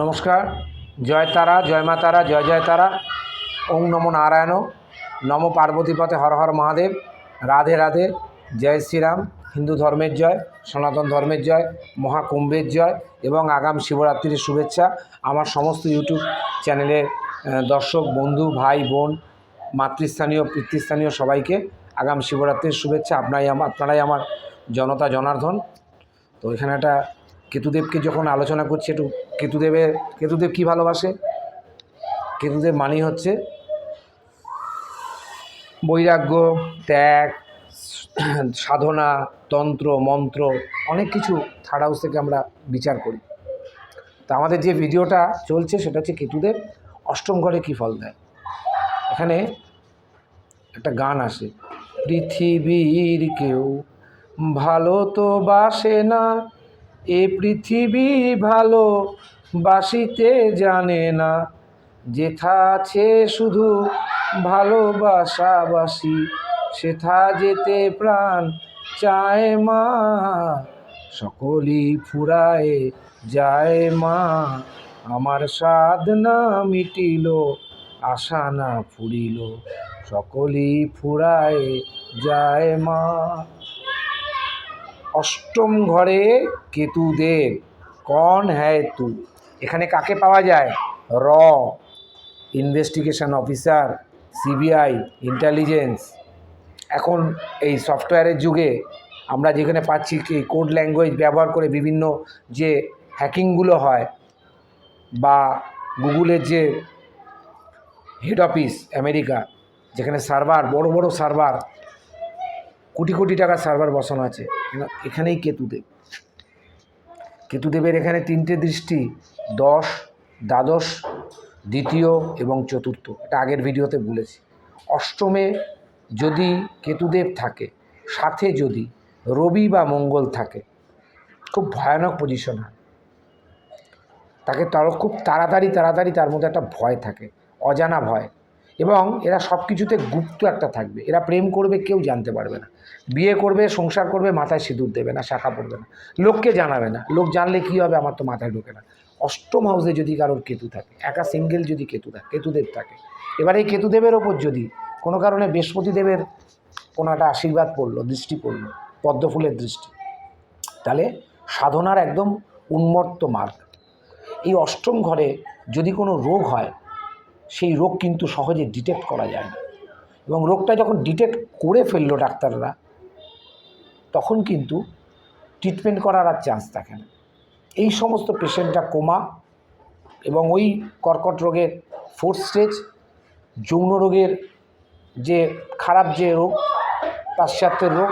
নমস্কার, জয় তারা, জয় মা তারা, জয় জয় তারা। ওং নমো নারায়ণ। নম পার্বতীপথে হর হর মহাদেব। রাধে রাধে, জয় শ্রীরাম। হিন্দু ধর্মের জয়, সনাতন ধর্মের জয়, মহাকুম্ভের জয় এবং আগাম শিবরাত্রির শুভেচ্ছা আমার সমস্ত ইউটিউব চ্যানেলের দর্শক, বন্ধু, ভাই, বোন, মাতৃস্থানীয়, পিতৃস্থানীয় সবাইকে আগাম শিবরাত্রির শুভেচ্ছা। আপনারাই আমার আপনারাই আমার জনতা, জনার্দন। তো এখানে একটা কেতুদেবকে যখন আলোচনা করছি একটু কেতুদেবের কেতুদেব কী ভালোবাসে? কেতুদেব মানেই হচ্ছে বৈরাগ্য, ত্যাগ, সাধনা, তন্ত্র, মন্ত্র, অনেক কিছু থার্ড হাউস থেকে আমরা বিচার করি। তা আমাদের যে ভিডিওটা চলছে সেটা হচ্ছে কেতুদেব অষ্টম ঘরে কী ফল দেয়? এখানে একটা গান আসে, পৃথিবীর কেউ ভালো তো বাসে না এ পৃথিবী ভালো বাসিতে জানে না। যেথা আছে শুধু ভালোবাসাবাসি, সেথা যেতে প্রাণ চায় মা। সকলই ফুরায় যায় মা। আমার সাধনা মিটিল, আশা না ফুরিল, সকলই ফুরায় যায় মা। অষ্টম ঘরে কেতুদেব কন হ্যায় তু। এখানে কাকে পাওয়া যায়? র। ইনভেস্টিগেশন অফিসার সিবিআই ইন্টেলিজেন্স এখন এই সফটওয়্যারের যুগে আমরা যেখানে পাচ্ছি কি কোড ল্যাঙ্গুয়েজ ব্যবহার করে বিভিন্ন যে হ্যাকিংগুলো হয় বা গুগলের যে হেড অফিস আমেরিকা যেখানে সার্ভার বড় বড় সার্ভার কোটি কোটি টাকার সার্ভার বসানো আছে। এখানেই কেতুদেব। কেতুদেবের এখানে তিনটে দৃষ্টি, দশ, দ্বাদশ, দ্বিতীয় এবং চতুর্থ। এটা আগের ভিডিওতে বলেছি। অষ্টমে যদি কেতুদেব থাকে, সাথে যদি রবি বা মঙ্গল থাকে, খুব ভয়ানক পজিশন হয়। তাকে তার খুব তাড়াতাড়ি তাড়াতাড়ি তার মধ্যে একটা ভয় থাকে, অজানা ভয়। এবং এরা সব কিছুতে গুপ্ত একটা থাকবে। এরা প্রেম করবে, কেউ জানতে পারবে না। বিয়ে করবে, সংসার করবে, মাথায় সিঁদুর দেবে না, শাখা পড়বে না। লোককে জানাবে না। লোক জানলে কী হবে? আমার তো মাথায় ঢোকে না। অষ্টম হাউসে যদি কারোর কেতু থাকে, একা সিঙ্গেল যদি কেতু থাকে, কেতুদেব থাকে, এবার এই কেতুদেবের ওপর যদি কোনো কারণে বৃহস্পতিদেবের কোনো একটা আশীর্বাদ পড়ল, দৃষ্টি পড়ল, পদ্মফুলের দৃষ্টি, তাহলে সাধনার একদম উন্মত্ত মার্গ। এই অষ্টম ঘরে যদি কোনো রোগ হয় সেই রোগ কিন্তু সহজে ডিটেক্ট করা যায় না। এবং রোগটা যখন ডিটেক্ট করে ফেলল ডাক্তাররা, তখন কিন্তু ট্রিটমেন্ট করার আর চান্স থাকে না। এই সমস্ত পেশেন্টটা কোমা এবং ওই কর্কট রোগের ফোর্থ স্টেজ যৌন রোগের যে খারাপ যে রোগ, পাশ্চাত্যের রোগ,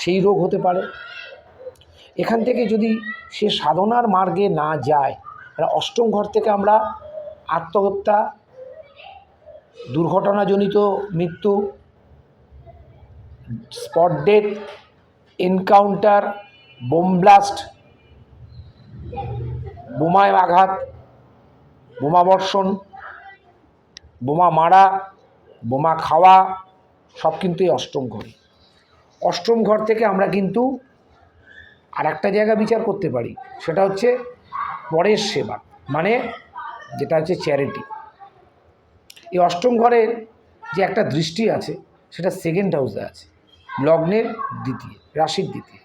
সেই রোগ হতে পারে। এখান থেকে যদি সে সাধনার মার্গে না যায় অষ্টম ঘর থেকে আমরা আত্মহত্যা দুর্ঘটনাজনিত মৃত্যু, spot death, encounter, bomb blast, বোমায় আঘাত, বোমা বর্ষণ, বোমা মারা, বোমা খাওয়া, সব কিন্তু এই অষ্টম ঘরে। অষ্টম ঘর থেকে আমরা কিন্তু আর একটা জায়গা বিচার করতে পারি, সেটা হচ্ছে পরের সেবা মানে যেটা হচ্ছে চ্যারিটি এই অষ্টম ঘরের যে একটা দৃষ্টি আছে, সেটা সেকেন্ড হাউসে আছে, লগ্নের দ্বিতীয়, রাশির দ্বিতীয়।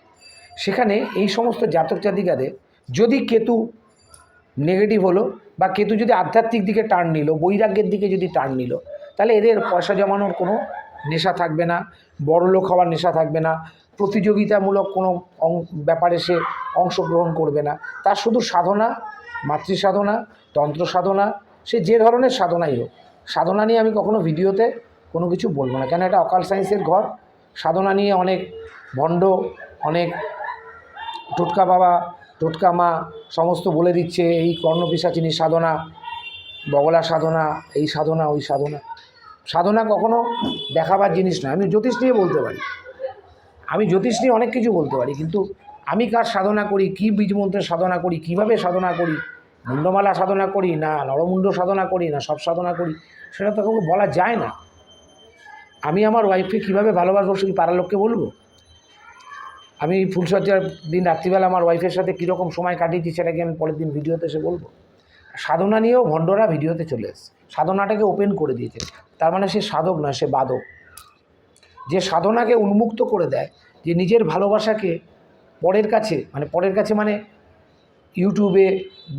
সেখানে এই সমস্ত জাতক জাতিকাদের যদি কেতু নেগেটিভ হলো বা কেতু যদি আধ্যাত্মিক দিকে টার্ন নিল, বৈরাগ্যের দিকে যদি টার্ন নিল, তাহলে এদের পয়সা জমানোর কোনো নেশা থাকবে না, বড় লোক হওয়ার নেশা থাকবে না, প্রতিযোগিতামূলক কোনো ব্যাপারে সে অংশগ্রহণ করবে না। তার শুধু সাধনা, মাতৃ সাধনা, তন্ত্র সাধনা, সে যে ধরনের সাধনাই হোক সাধনা নিয়ে আমি কখনো ভিডিওতে কোনো কিছু বলব না। কেন এটা অকাল সায়েন্সের ঘর। সাধনা নিয়ে অনেক ভণ্ড, অনেক টোটকা বাবা, টোটকা মা সমস্ত বলে দিচ্ছে, এই কর্ণপিসাচিনী সাধনা, বগলা সাধনা, এই সাধনা, ওই সাধনা। সাধনা কখনো দেখাবার জিনিস নয়। আমি জ্যোতিষ নিয়ে বলতে পারি। আমি জ্যোতিষ নিয়ে অনেক কিছু বলতে পারি, কিন্তু আমি কার সাধনা করি, কী বীজমন্ত্রের সাধনা করি, কীভাবে সাধনা করি মুন্ডমালা সাধনা করি না, নরমুণ্ড সাধনা করি না, সব সাধনা করি, সেটা তো কাউকে বলা যায় না। আমি আমার ওয়াইফকে কীভাবে ভালোবাসবো সেই পাড়ার লোককে বলব? আমি ফুলসজ্জার দিন রাত্রিবেলা আমার ওয়াইফের সাথে কীরকম সময় কাটিয়েছি সেটাকে আমি পরের দিন ভিডিওতে এসে বলব। সাধনা নিয়েও ভণ্ডরা ভিডিওতে চলে এসছে। সাধনাটাকে ওপেন করে দিয়েছে। তার মানে সে সাধক নয়, সে বাদক। যে সাধনাকে উন্মুক্ত করে দেয়, যে নিজের ভালোবাসাকে পরের কাছে মানে পরের কাছে মানে ইউটিউবে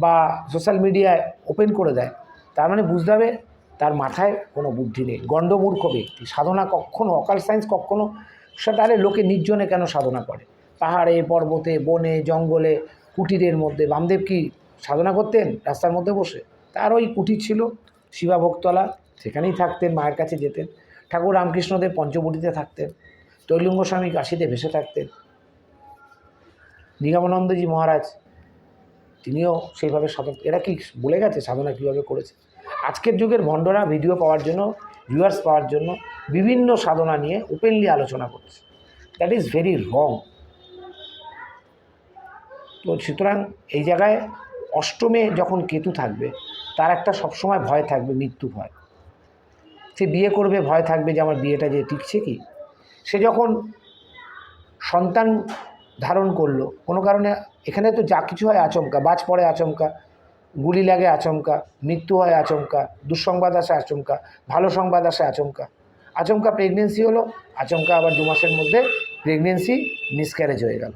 বা সোশ্যাল মিডিয়ায় ওপেন করে দেয়, তার মানে বুঝতে হবে তার মাথায় কোনো বুদ্ধি নেই। গণ্ডমূর্খ ব্যক্তি, সাধনা কখনো, অকাল সায়েন্স কখনো তাহলে লোকে নির্জনে কেন সাধনা করে? পাহাড়ে, পর্বতে, বনে, জঙ্গলে, কুটিরের মধ্যে, বামদেব কি সাধনা করতেন? রাস্তার মধ্যে বসে। তার ওই কুটির ছিল, শিবাভোগতলা, সেখানেই থাকতেন, মায়ের কাছে যেতেন। ঠাকুর রামকৃষ্ণদেব পঞ্চবটিতে থাকতেন, তৈলঙ্গ স্বামী কাশিতে ভেসে থাকতেন। নিগমানন্দজি মহারাজ তিনিও সেইভাবে সাধন এরা কি বলে গেছে সাধনা কীভাবে করেছে? আজকের যুগের ভণ্ডরা ভিডিও পাওয়ার জন্য ভিউয়ার্স পাওয়ার জন্য বিভিন্ন সাধনা নিয়ে ওপেনলি আলোচনা করছে। দ্যাট ইজ ভেরি রং তো সুতরাং এই জায়গায় অষ্টমে যখন কেতু থাকবে, তার একটা সবসময় ভয় থাকবে, মৃত্যু ভয়। সে বিয়ে করবে, ভয় থাকবে যে আমার বিয়েটা যে টিকছে কি? সে যখন সন্তান ধারণ করল। কোনো কারণে এখানে তো যা কিছু হয় আচমকা, বাজ পড়ে আচমকা, গুলি লাগে আচমকা, মৃত্যু হয় আচমকা, দুঃসংবাদ আসে আচমকা, ভালো সংবাদ আসে আচমকা। আচমকা প্রেগনেন্সি হলো, আচমকা আবার দু মাসের মধ্যে প্রেগনেন্সি মিসক্যারেজ হয়ে গেল।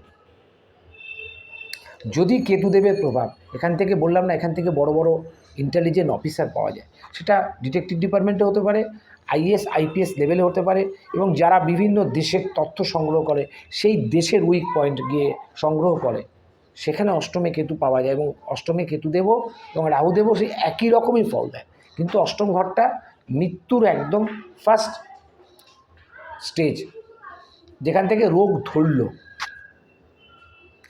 যদি কেতুদেবের প্রভাব, এখান থেকে বললাম না, এখান থেকে বড় বড় ইন্টেলিজেন্ট অফিসার পাওয়া যায়, সেটা ডিটেকটিভ ডিপার্টমেন্টে হতে পারে আইএস, আইপিএস লেভেলে হতে পারে এবং যারা বিভিন্ন দেশের তথ্য সংগ্রহ করে, সেই দেশের উইক পয়েন্ট গিয়ে সংগ্রহ করে। সেখানে অষ্টমে কেতু পাওয়া যায় এবং অষ্টমে কেতু দেব এবং রাহুদেবও সেই একই রকমই ফল দেয়। কিন্তু অষ্টম ঘরটা মৃত্যুর একদম ফার্স্ট স্টেজ যেখান থেকে রোগ ধরল।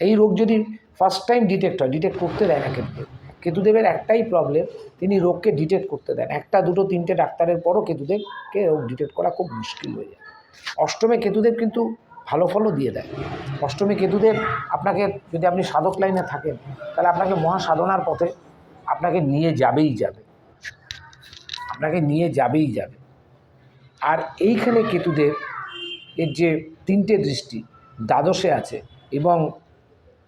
এই রোগ যদি ফার্স্ট টাইম ডিটেক্ট হয় ডিটেক্ট করতে দেয় না কেতু কেতুদেবের একটাই প্রবলেম তিনি রোগকে ডিটেক্ট করতে দেন। একটা, দুটো, তিনটে ডাক্তারের পরও কেতুদেবকে রোগ ডিটেক্ট করা খুব মুশকিল হয়ে যায়। অষ্টমে কেতুদেব কিন্তু ভালো ফলও দিয়ে দেয়। অষ্টমী কেতুদেব আপনাকে, যদি আপনি সাধক লাইনে থাকেন, তাহলে আপনাকে মহাসাধনার পথে আপনাকে নিয়ে যাবেই যাবে। আপনাকে নিয়ে যাবেই যাবে। আর এইখানে কেতুদেব, এর যে তিনটে দৃষ্টি, দ্বাদশে আছে এবং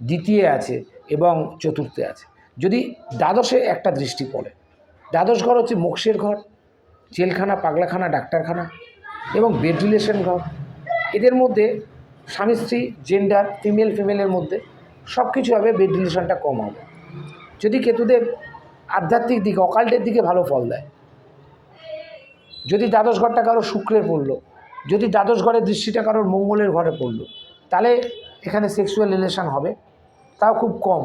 দ্বিতীয় আছে এবং চতুর্থে আছে। যদি দ্বাদশে একটা দৃষ্টি পড়ে, দ্বাদশ ঘর হচ্ছে মোক্ষের ঘর, জেলখানা, পাগলাখানা, ডাক্তারখানা এবং বেড রিলেশন ঘর। এদের মধ্যে স্বামী, স্ত্রী জেন্ডার ফিমেল ফিমেলের মধ্যে সব কিছু হবে বেড রিলেশনটা কম হবে। যদি কেতুদেব আধ্যাত্মিক দিকে, অকাল্টের দিকে ভালো ফল দেয়। যদি দ্বাদশ ঘরটা কারও শুক্রের পড়ল, যদি দ্বাদশ ঘরের দৃষ্টিটা কারোর মঙ্গলের ঘরে পড়ল, তাহলে এখানে সেক্সুয়াল রিলেশন হবে, তাও খুব কম।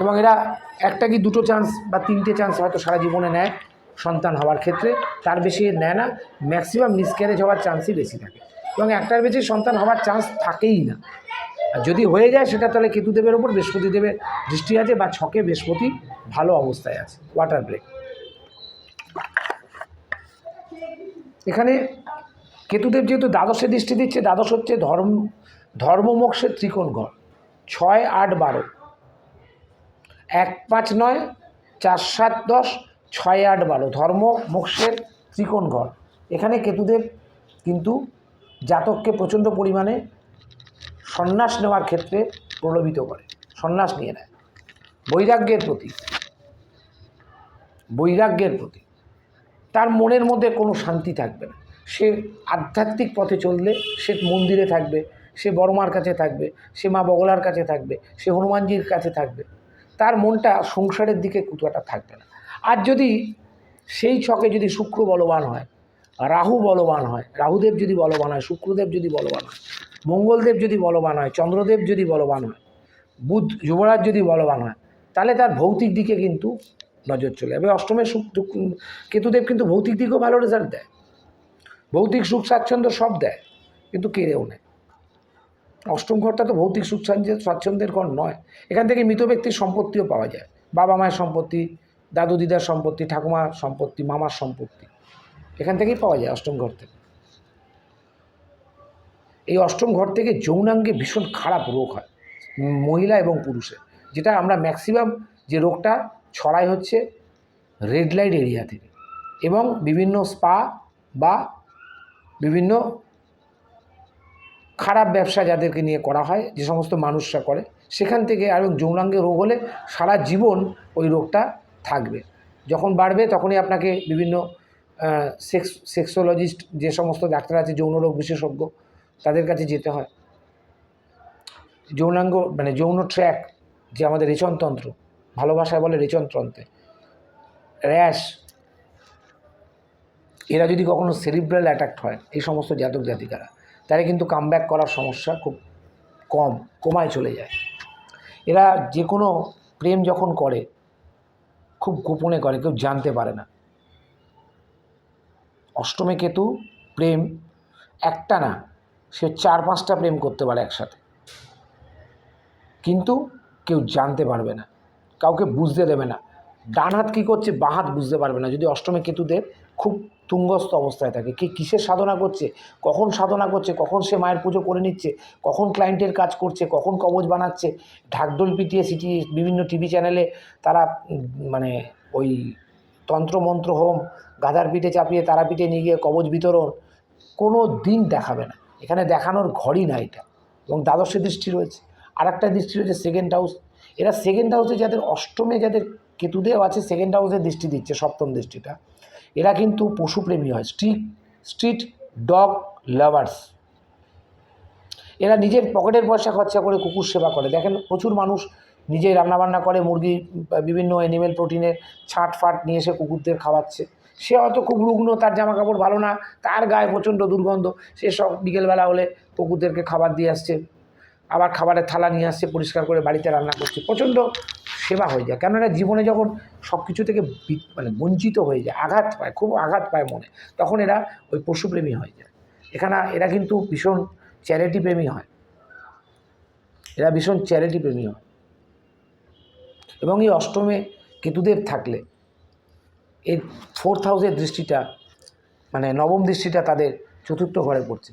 এবং এরা একটা কি দুটো চান্স বা তিনটে চান্স হয়তো সারা জীবনে নেয় সন্তান হওয়ার ক্ষেত্রে। তার বেশি নেয় না ম্যাক্সিমাম মিসক্যারেজ হওয়ার চান্সই বেশি থাকে। এবং একটার বেশি সন্তান হওয়ার চান্স থাকেই না। আর যদি হয়ে যায়, সেটা তাহলে কেতুদেবের ওপর বৃহস্পতি দেবের দৃষ্টি আছে বা ছকে বৃহস্পতি ভালো অবস্থায় আছে। ওয়াটার ব্রেক এখানে কেতুদেব যেহেতু দ্বাদশে দৃষ্টি দিচ্ছে, দ্বাদশ হচ্ছে ধর্ম, ধর্মমোক্ষের ত্রিকোণ ঘর ছয়, আট, বারো। এক পাঁচ নয়, চার সাত দশ, ছয় আট বারো। ধর্ম, মোক্ষের ত্রিকোণ ঘর এখানে কেতুদেব কিন্তু জাতককে প্রচণ্ড পরিমাণে সন্ন্যাস নেওয়ার ক্ষেত্রে প্রলোভিত করে, সন্ন্যাস নিয়ে নেয়। বৈরাগ্যের প্রতি বৈরাগ্যের প্রতি। তার মনের মধ্যে কোনো শান্তি থাকবে না। সে আধ্যাত্মিক পথে চললে সে মন্দিরে থাকবে, সে বড়মার কাছে থাকবে, সে মা বগলার কাছে থাকবে, সে হনুমানজির কাছে থাকবে। তার মনটা সংসারের দিকে কুতুয়াটা থাকবে না। আর যদি সেই ছকে যদি শুক্র বলবান হয়, রাহু বলবান হয়, রাহুদেব যদি বলবান হয়, শুক্রদেব যদি বলবান হয়, মঙ্গলদেব যদি বলবান হয়, চন্দ্রদেব যদি বলবান হয়, বুধ, যুবরাজ যদি বলবান হয়, তাহলে তার ভৌতিক দিকে কিন্তু নজর চলে যাবে। অষ্টমের সুখ কেতুদেব কিন্তু ভৌতিক দিকেও ভালো রেজাল্ট দেয়। ভৌতিক সুখ, স্বাচ্ছন্দ্য সব দেয়, কিন্তু কেড়েও নেয়। অষ্টম ঘরটা তো ভৌতিক সুখ স্বাচ্ছন্দ্যের ঘর নয়। এখান থেকে মৃত ব্যক্তির সম্পত্তিও পাওয়া যায়। বাবা মায়ের সম্পত্তি, দাদু দিদার সম্পত্তি, ঠাকুমার সম্পত্তি, মামার সম্পত্তি এখান থেকেই পাওয়া যায় অষ্টম ঘর থেকে। এই অষ্টম ঘর থেকে যৌনাঙ্গে ভীষণ খারাপ রোগ হয়, মহিলা এবং পুরুষের, যেটা আমরা ম্যাক্সিমাম যে রোগটা ছড়ায় হচ্ছে রেড লাইট এরিয়া থেকে এবং বিভিন্ন স্পা বা বিভিন্ন খারাপ ব্যবসা যাদেরকে নিয়ে করা হয়, যে সমস্ত মানুষরা করে, সেখান থেকে আর যৌনাঙ্গে রোগ হলে সারা জীবন ওই রোগটা থাকবে। যখন বাড়বে তখনই আপনাকে বিভিন্ন সেক্স, সেক্সোলজিস্ট যে সমস্ত ডাক্তার আছে, যৌন রোগ বিশেষজ্ঞ, তাদের কাছে যেতে হয়। যৌনাঙ্গ মানে যৌন ট্র্যাক, যে আমাদের রেচনতন্ত্র, ভালোবাসায় বলে রেচনতন্ত্রে, র্যাশ, এরা যদি কখনো সেরিব্রাল অ্যাটাক হয়, এই সমস্ত জাতক জাতিকারা তাহলে কিন্তু কামব্যাক করার সমস্যা খুব কম, কমায় চলে যায়। এরা যে কোনো প্রেম যখন করে, খুব গোপনে করে, কেউ জানতে পারে না। অষ্টমে কেতু, প্রেম একটা না, সে চার পাঁচটা প্রেম করতে পারে একসাথে। কিন্তু কেউ জানতে পারবে না, কাউকে বুঝতে দেবে না। ডান হাত কী করছে, বাঁ হাত বুঝতে পারবে না। যদি অষ্টমে কেতুদের খুব তুঙ্গস্থ অবস্থায় থাকে। কে কিসের সাধনা করছে? কখন সাধনা করছে? কখন সে মায়ের পুজো করে নিচ্ছে? কখন ক্লায়েন্টের কাজ করছে? কখন কবচ বানাচ্ছে? ঢাকডোল পিটিয়ে সিটি বিভিন্ন টিভি চ্যানেলে তারা মানে ওই তন্ত্রমন্ত্র হোম, গাধার পিঠে চাপিয়ে তারা পিঠে নিয়ে গিয়ে কবচ বিতরণ কোনো দিন দেখাবে না। এখানে দেখানোর ঘরই না এটা। এবং দ্বাদশে দৃষ্টি রয়েছে। আর একটা দৃষ্টি রয়েছে সেকেন্ড হাউস এরা সেকেন্ড হাউসে যাদের অষ্টমে যাদের কেতুদেও আছে সেকেন্ড হাউসে দৃষ্টি দিচ্ছে, সপ্তম দৃষ্টিটা। এরা কিন্তু পশুপ্রেমী হয়। Street street dog lovers. এরা নিজের পকেটের পয়সা খরচা করে কুকুর সেবা করে। দেখেন, প্রচুর মানুষ নিজে রান্নাবান্না করে, মুরগি, বিভিন্ন অ্যানিমেল প্রোটিনের ছাট ফাট নিয়ে এসে কুকুরদের খাওয়াচ্ছে। সে হয়তো খুব রুগ্ন, তার জামা কাপড় ভালো না, তার গায়ে প্রচণ্ড দুর্গন্ধ, সে সব বিকেলবেলা হলে কুকুরদেরকে খাবার দিয়ে আসছে, আবার খাবারের থালা নিয়ে আসছে, পরিষ্কার করে বাড়িতে রান্না করছে। প্রচণ্ড সেবা হয়ে যায়। কেননা জীবনে যখন সব কিছু থেকে মানে বঞ্চিত হয়ে যায়, আঘাত পায়, খুব আঘাত পায় মনে, তখন এরা ওই পশুপ্রেমী হয়ে যায়। এখানে এরা কিন্তু ভীষণ চ্যারিটি প্রেমী হয়। এরা ভীষণ চ্যারিটি প্রেমী হয়। এবং এই অষ্টমে কেতুদেব থাকলে এই ফোর্থ হাউসের দৃষ্টিটা মানে নবম দৃষ্টিটা তাদের চতুর্থ ঘরে পড়ছে।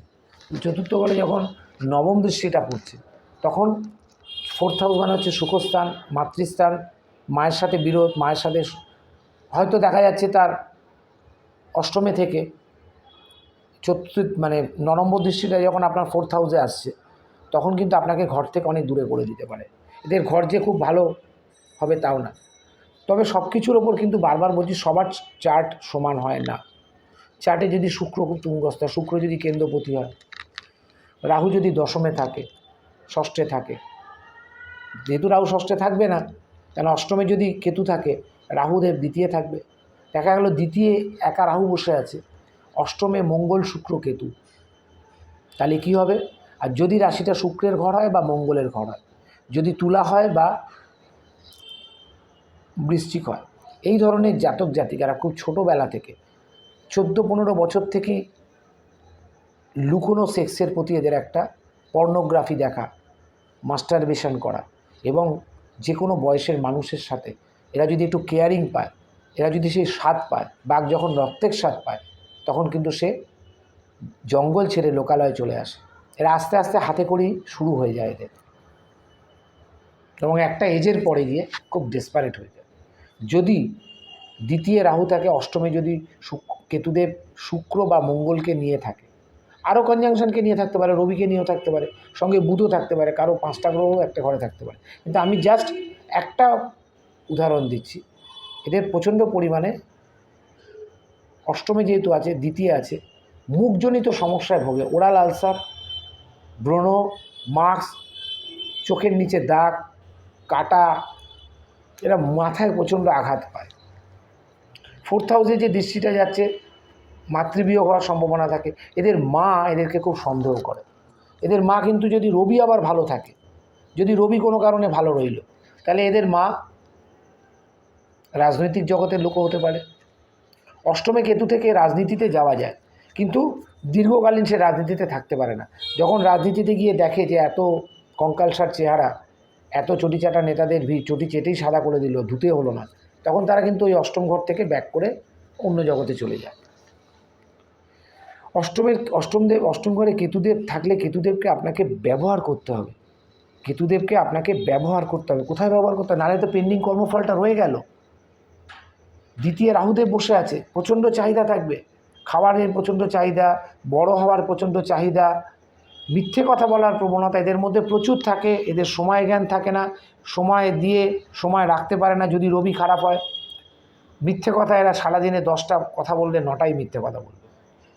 চতুর্থ ঘরে যখন নবম দৃষ্টিটা পড়ছে, তখন ফোর্থ হাউস মানে হচ্ছে সুখস্থান, মাতৃস্থান, মায়ের সাথে বিরোধ, মায়ের সাথে হয়তো দেখা যাচ্ছে তার অষ্টমে থেকে চতুর্থ মানে ন নম্বর দৃষ্টিটা যখন আপনার ফোর্থ হাউসে আসছে, তখন কিন্তু আপনাকে ঘর থেকে অনেক দূরে করে দিতে পারে। এদের ঘর যে খুব ভালো হবে তাও না। তবে সব কিছুর ওপর কিন্তু বারবার বলছি, সবার চার্ট সমান হয় না। চার্টে যদি শুক্র খুব তুঙ্গস্থ, শুক্র যদি কেন্দ্রপতি হয়, রাহু যদি দশমে থাকে, ষষ্ঠে থাকে যেহেতু রাহু ষষ্ঠে থাকবে না কেন অষ্টমে যদি কেতু থাকে রাহুদেব দ্বিতীয় থাকবে। দেখা গেল দ্বিতীয় একা রাহু বসে আছে, অষ্টমে মঙ্গল, শুক্র, কেতু। তাহলে কী হবে? আর যদি রাশিটা শুক্রের ঘর হয় বা মঙ্গলের ঘর হয়, যদি তুলা হয় বা বৃশ্চিক হয়, এই ধরনের জাতক জাতিকারা খুব ছোটোবেলা থেকে, চোদ্দ পনেরো বছর থেকেই লুকোনো সেক্সের প্রতি এদের একটা পর্নোগ্রাফি দেখা, মাস্টারবেশন করা। এবং যে কোনো বয়সের মানুষের সাথে এরা যদি একটু কেয়ারিং পায়, এরা যদি সেই স্বাদ পায়, বাঘ যখন রক্তের স্বাদ পায়, তখন কিন্তু সে জঙ্গল ছেড়ে লোকালয়ে চলে আসে। এরা আস্তে আস্তে হাতে করেই শুরু হয়ে যায় এদের। এবং একটা এজের পরে গিয়ে খুব ডেসপারেট হয়ে যায়। যদি দ্বিতীয় রাহু থাকে অষ্টমে যদি কেতুদেব শুক্র বা মঙ্গলকে নিয়ে থাকে আরও কনজাংশনকে নিয়ে থাকতে পারে, রবিকে নিয়েও থাকতে পারে, সঙ্গে বুধও থাকতে পারে, কারও পাঁচটা গ্রহ একটা ঘরে থাকতে পারে। কিন্তু আমি জাস্ট একটা উদাহরণ দিচ্ছি। এদের প্রচণ্ড পরিমাণে অষ্টমে যেহেতু আছে, দ্বিতীয় আছে, মুখজনিত সমস্যায় ভোগে। ওরাল আলসার, ব্রণ, মাস্ক, চোখের নিচে দাগ, কাটা, এরা মাথায় প্রচণ্ড আঘাত পায়। ফোর্থ হাউসে যে দৃষ্টিটা যাচ্ছে মাতৃবিয়োগ হওয়ার সম্ভাবনা থাকে। এদের মা এদেরকে খুব সন্দেহ করে। এদের মা কিন্তু যদি রবি আবার ভালো থাকে, যদি রবি কোনো কারণে ভালো রইল, তাহলে এদের মা রাজনৈতিক জগতের লোকও হতে পারে। অষ্টমে কেতু থেকে রাজনীতিতে যাওয়া যায়, কিন্তু দীর্ঘকালীন সে রাজনীতিতে থাকতে পারে না। যখন রাজনীতিতে গিয়ে দেখে যে এত কঙ্কালসার চেহারা, এত চটিচাটা নেতাদের ভিড়, চটি চেটেই সাদা করে দিল, ধুতে হলো না, তখন তারা কিন্তু ওই অষ্টম ঘর থেকে ব্যাক করে অন্য জগতে চলে যায়। অষ্টমের অষ্টমদেব অষ্টম ঘরে কেতুদেব থাকলে কেতুদেবকে আপনাকে ব্যবহার করতে হবে। কেতুদেবকে আপনাকে ব্যবহার করতে হবে। কোথায় ব্যবহার করতে হবে? নাহলে তো পেন্ডিং কর্মফলটা রয়ে গেল। দ্বিতীয় রাহুদেব বসে আছে। প্রচণ্ড চাহিদা থাকবে। খাবারের প্রচণ্ড চাহিদা, বড় হওয়ার প্রচণ্ড চাহিদা। মিথ্যে কথা বলার প্রবণতা এদের মধ্যে প্রচুর থাকে। এদের সময় জ্ঞান থাকে না। সময় দিয়ে সময় রাখতে পারে না যদি রবি খারাপ হয়। মিথ্যে কথা এরা সারাদিনে দশটা কথা বললে নটাই মিথ্যে কথা বলবে।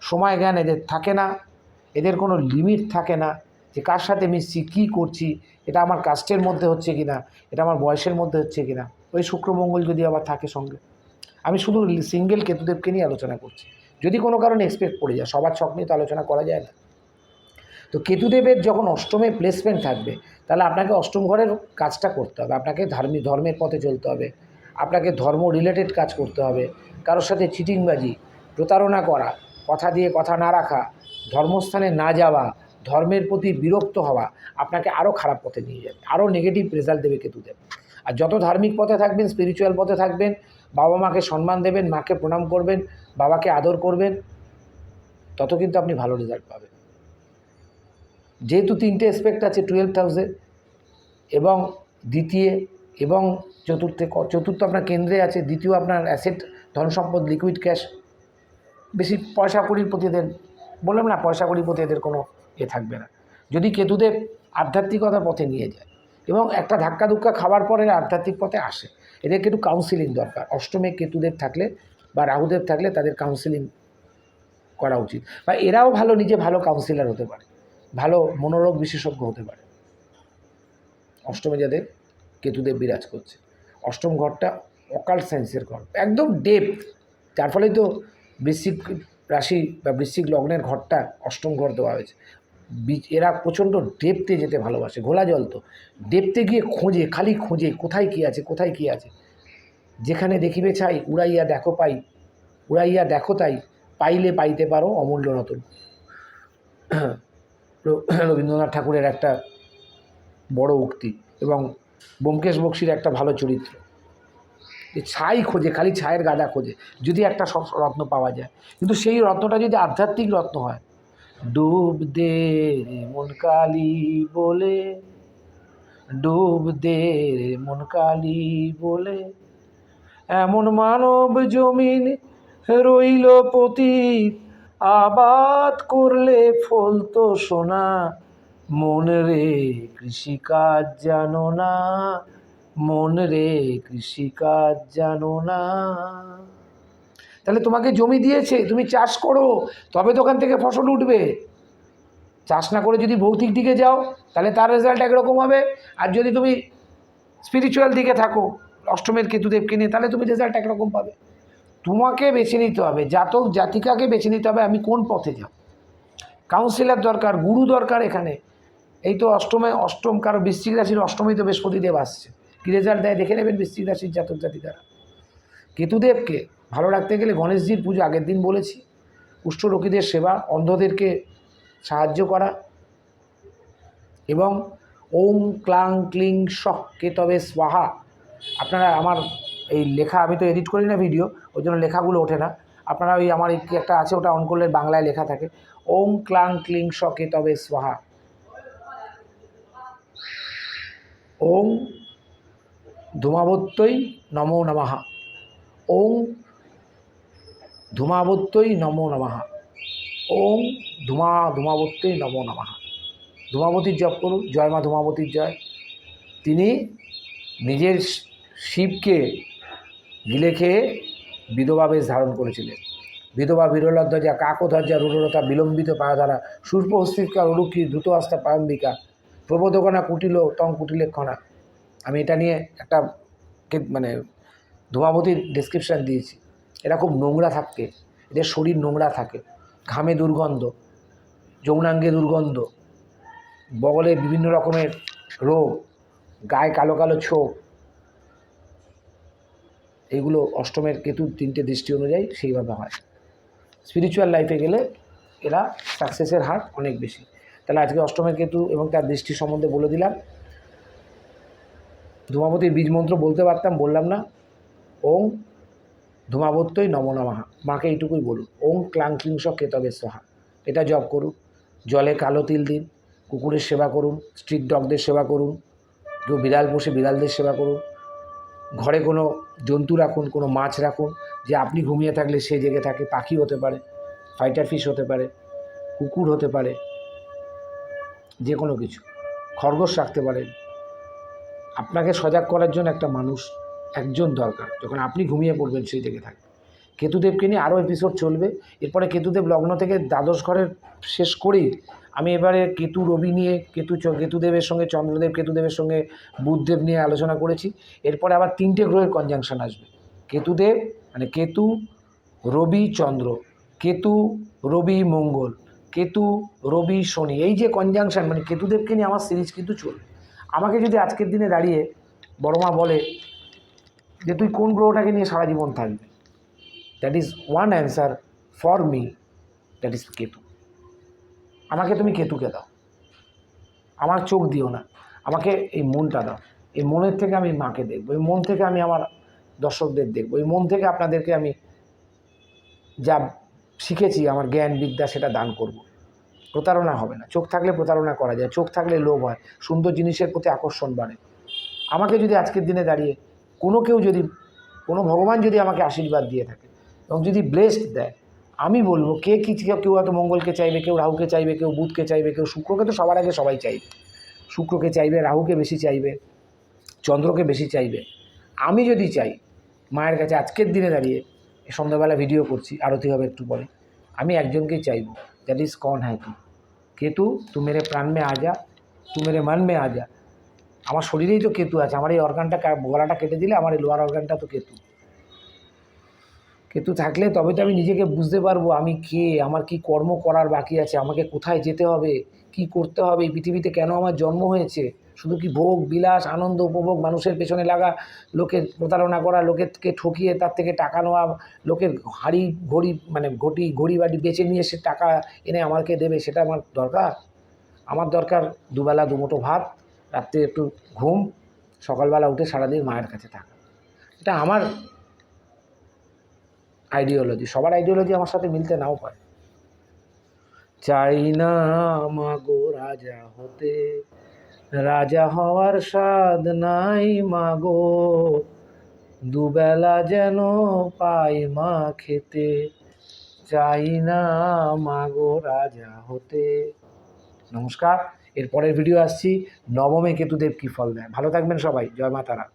সময় জ্ঞান এদের থাকে না, এদের কোনো লিমিট থাকে না যে কার সাথে মিশছি, কী করছি, এটা আমার কাস্টের মধ্যে হচ্ছে কি না এটা আমার বয়সের মধ্যে হচ্ছে কি না ওই শুক্রমঙ্গল যদি আবার থাকে সঙ্গে। আমি শুধু সিঙ্গেল কেতুদেবকে নিয়ে আলোচনা করছি। যদি কোনো কারণে এক্সপেক্ট পড়ে যায়, সবার ছক নিয়ে তো আলোচনা করা যায় না। তো কেতুদেবের যখন অষ্টমে প্লেসমেন্ট থাকবে, তাহলে আপনাকে অষ্টম ঘরের কাজটা করতে হবে, আপনাকে ধার্মিক ধর্মের পথে চলতে হবে, আপনাকে ধর্ম রিলেটেড কাজ করতে হবে, কারোর সাথে চিটিংবাজি প্রতারণা করা কথা দিয়ে কথা না রাখা, ধর্মস্থানে না যাওয়া, ধর্মের প্রতি বিরক্ত হওয়া আপনাকে আরও খারাপ পথে নিয়ে যাবে আরও নেগেটিভ রেজাল্ট দেবে কেতুদেব আর যত ধার্মিক পথে থাকবেন স্পিরিচুয়াল পথে থাকবেন, বাবা মাকে সম্মান দেবেন, মাকে প্রণাম করবেন, বাবাকে আদর করবেন, তত কিন্তু আপনি ভালো রেজাল্ট পাবেন। যেহেতু তিনটে এসপেক্ট আছে টুয়েলভ থাউজেন্ড এবং দ্বিতীয় এবং চতুর্থে চতুর্থ আপনার কেন্দ্রে আছে, দ্বিতীয় আপনার অ্যাসেট ধন সম্পদ লিকুইড ক্যাশ বেশি পয়সা কড়ির প্রতি এদের, বললাম না পয়সা কড়ির প্রতি এদের কোনো এ থাকবে না। যদি কেতুদেব আধ্যাত্মিকতার পথে নিয়ে যায় এবং একটা ধাক্কা ধুক্কা খাওয়ার পরে আধ্যাত্মিক পথে আসে, এদেরকে একটু কাউন্সিলিং দরকার। অষ্টমে কেতুদেব থাকলে বা রাহুদেব থাকলে তাদের কাউন্সিলিং করা উচিত। বা এরাও ভালো, নিজে ভালো কাউন্সিলর হতে পারে, ভালো মনোরোগ বিশেষজ্ঞ হতে পারে। অষ্টমে যাদের কেতুদেব বিরাজ করছে, অষ্টম ঘরটা অকাল সায়েন্সের ঘর, একদম ডেপ যার ফলে তো বৃশ্চিক রাশি বা বৃশ্চিক লগ্নের ঘরটা অষ্টম ঘর দেওয়া হয়েছে। এরা প্রচণ্ড ডেপতে যেতে ভালোবাসে, ঘোলা জল তো। ডেপতে গিয়ে খোঁজে, খালি খোঁজে, কোথায় কী আছে, কোথায় কী আছে। যেখানে দেখিবে চাই উড়াইয়া দেখো পাই, উড়াইয়া দেখো তাই, পাইলে পাইতে পারো অমূল্য রতন। র- রবীন্দ্রনাথ ঠাকুরের একটা বড় উক্তি এবং ব্যোমকেশ বক্সির একটা ভালো চরিত্র। যে ছাই খোঁজে, খালি ছায়ের গাদা খোঁজে, যদি একটা সব রত্ন পাওয়া যায়। কিন্তু সেই রত্নটা যদি আধ্যাত্মিক রত্ন হয়, ডুব দে মন কালি বলে, ডুব দে মন কালি বলে, এমন মানব জমিন রইল পতীত, আবাদ করলে ফলতো সোনা, মন রে কৃষিকাজ জানো না। মন রে কৃষিকাজ জানো না। তাহলে তোমাকে জমি দিয়েছে, তুমি চাষ করো, তবে ওখান থেকে ফসল উঠবে। চাষ না করে যদি ভৌতিক দিকে যাও, তাহলে তার রেজাল্ট একরকম হবে। আর যদি তুমি স্পিরিচুয়াল দিকে থাকো, অষ্টমের কেতুদেবকে নিয়ে, তাহলে তুমি রেজাল্ট একরকম পাবে। তোমাকে বেছে নিতে হবে, জাতক জাতিকাকে বেছে নিতে হবে, আমি কোন পথে যাব? কাউন্সিলর দরকার, গুরু দরকার এখানে। এই তো অষ্টমে, অষ্টম কারও বৃশ্চিক রাশির অষ্টমেই তো বৃহস্পতিদেব আসছে। কী রেজাল্ট দেয় দেখে নেবেন বৃশ্চিক রাশির জাতক জাতিকারা। কেতুদেবকে ভালো রাখতে গেলে গণেশজির পুজো আগের দিন বলেছি। কুষ্ঠরোগীদের সেবা, অন্ধদেরকে সাহায্য করা এবং ওম ক্লাং ক্লিং শক কে তবে স্বাহা। আপনারা আমার এই লেখা, আমি তো এডিট করি না ভিডিও ওই জন্য লেখাগুলো ওঠে না। আপনারা ওই আমার কি একটা আছে, ওটা অন করলে বাংলায় লেখা থাকে। ওম ক্লাং ক্লিং শকে তবে স্বাহা। ওম ধূমাবত্যই নমো নমঃ। ওং ধূমাবত্যই নমো নমঃ। ওং ধূমা ধূমাবত্যই নমো নমঃ। ধূমাবতীর জপ করুন, জয় মা ধূমাবতীর জয়। তিনি নিজের শিবকে গিলে খেয়ে বিধবা বেশ ধারণ করেছিলেন। বিধবা বিরলধ্বজা, কাকধ্বজা রুরতা বিলম্বিত পায়ধারা, সূর্পহস্তিকা, রুরুক্ষী দ্রুত হস্তা পায়ম্বিকা প্রবোধকনা কুটিল, তং কুটিলেক্ষণা আমি এটা নিয়ে একটা মানে ধূমাবতীর ডিসক্রিপশান দিয়েছি। এরা খুব নোংরা থাকে। এদের শরীর নোংরা থাকে। ঘামে দুর্গন্ধ, যৌনাঙ্গে দুর্গন্ধ, বগলে বিভিন্ন রকমের রোগ, গায়ে কালো কালো ছোপ। এইগুলো অষ্টমের কেতুর তিনটে দৃষ্টি অনুযায়ী সেইভাবে হয়। স্পিরিচুয়াল লাইফে গেলে এরা সাকসেসের হার অনেক বেশি। তাহলে আজকে অষ্টমের কেতু এবং তার দৃষ্টি সম্বন্ধে বলে দিলাম। ধূমাবতীর বীজ মন্ত্র বলতে পারতাম, বললাম না। ওং ধূমাবত্যই নম নমঃ। মাকে এইটুকুই বলুন। ওং ক্লাং ক্লিংস কেতবে সহা এটা জপ করুন। জলে কালো তিল দিন। কুকুরের সেবা করুন। স্ট্রিট ডগদের সেবা করুন। কেউ বিড়াল পোষে বিড়ালদের সেবা করুন। ঘরে কোনো জন্তু রাখুন, কোনো মাছ রাখুন। যে আপনি ঘুমিয়ে থাকলে সে জেগে থাকে। পাখি হতে পারে ফাইটার ফিশ হতে পারে, কুকুর হতে পারে, যে কোনো কিছু। খরগোশ রাখতে পারেন। আপনাকে সজাগ করার জন্য একটা মানুষ একজন দরকার। যখন আপনি ঘুমিয়ে পড়বেন সেই থেকে থাকবে কেতুদেবকে নিয়ে আরও এপিসোড চলবে। এরপরে কেতুদেব লগ্ন থেকে দ্বাদশ ঘরের শেষ করেই আমি এবারে কেতু রবি নিয়ে, কেতু কেতুদেবের সঙ্গে, চন্দ্রদেব কেতুদেবের সঙ্গে বুধদেব নিয়ে আলোচনা করেছি। এরপরে আবার তিনটে গ্রহের কনজাংশন আসবে। কেতুদেব মানে কেতু, রবি, চন্দ্র। কেতু, রবি, মঙ্গল। কেতু, রবি, শনি। এই যে কনজাংশন মানে কেতুদেবকে নিয়ে আমার সিরিজ কিন্তু চলবে। আমাকে যদি আজকের দিনে দাঁড়িয়ে বড়মা বলে যে তুই কোন গ্রহটাকে নিয়ে সারা জীবন থাকবি that is one answer for me that is Ketu. আমাকে তুমি কেতুকে দাও। আমার চোখ দিও না। আমাকে এই মনটা দাও। এই মনের থেকে আমি মাকে দেখব। এই মন থেকে আমি আমার দর্শকদের দেখব। এই মন থেকে আপনাদেরকে আমি যা শিখেছি, আমার জ্ঞান বিদ্যা সেটা দান করব। প্রতারণা হবে না। চোখ থাকলে প্রতারণা করা যায়, চোখ থাকলে লোভ হয়, সুন্দর জিনিসের প্রতি আকর্ষণ বাড়ে। আমাকে যদি আজকের দিনে দাঁড়িয়ে কোনো কেউ যদি, কোনো ভগবান যদি আমাকে আশীর্বাদ দিয়ে থাকে এবং যদি ব্লেসড দেয়, আমি বলব কে কি, কেউ হয়তো মঙ্গলকে চাইবে, কেউ রাহুকে চাইবে, কেউ বুধকে চাইবে, কেউ শুক্রকে তো সবার আগে সবাই চাইবে। শুক্রকে চাইবে, রাহুকে বেশি চাইবে, চন্দ্রকে বেশি চাইবে। আমি যদি চাই, মায়ের কাছে আজকের দিনে দাঁড়িয়ে সন্ধ্যাবেলা ভিডিও করছি, আরতি হবে একটু পরে, আমি একজনকেই চাইব দ্যাট ইজ কন হ্যাঁ তু কেতু তু মেরে প্রাণ মে আজা তু মেরে মন মে আজা। আমার শরীরেই তো কেতু আছে, আমার এই অর্গানটা গলাটা কেটে দিলে আমার এই লোয়ার অর্গানটা তো কেতু। কেতু থাকলে তবে তো আমি নিজেকে বুঝতে পারব, আমি কে, আমার কি কর্ম করার বাকি আছে, আমাকে কোথায় যেতে হবে, কি করতে হবে, এই পৃথিবীতে কেন আমার জন্ম হয়েছে? শুধু কি ভোগ, বিলাস, আনন্দ, উপভোগ, মানুষের পেছনে লাগা, লোকের প্রতারণা করা, লোকেরকে ঠকিয়ে তার থেকে টাকা নেওয়া, লোকের হাড়ি ঘড়ি মানে ঘটি, ঘড়ি বাড়ি বেচে নিয়ে সে টাকা এনে আমাকে দেবে, সেটা আমার দরকার? আমার দরকার দুবেলা, দুমুঠো ভাত, রাত্রে একটু ঘুম, সকালবেলা উঠে সারাদিন মায়ের কাছে থাকা। এটা আমার আইডিওলজি সবার আইডিওলজি আমার সাথে মিলতে নাও পারে। চাই না মাগো রাজা হতে রাজা হওয়ার স্বাদ নাই মাগো। দুবেলা যেন পাই মা খেতে, চাই না মাগো রাজা হতে। নমস্কার এর পরের ভিডিও আসছি। নবমে কেতুদেব কী ফল দেয় ভালো থাকবেন সবাই। জয় মা তারা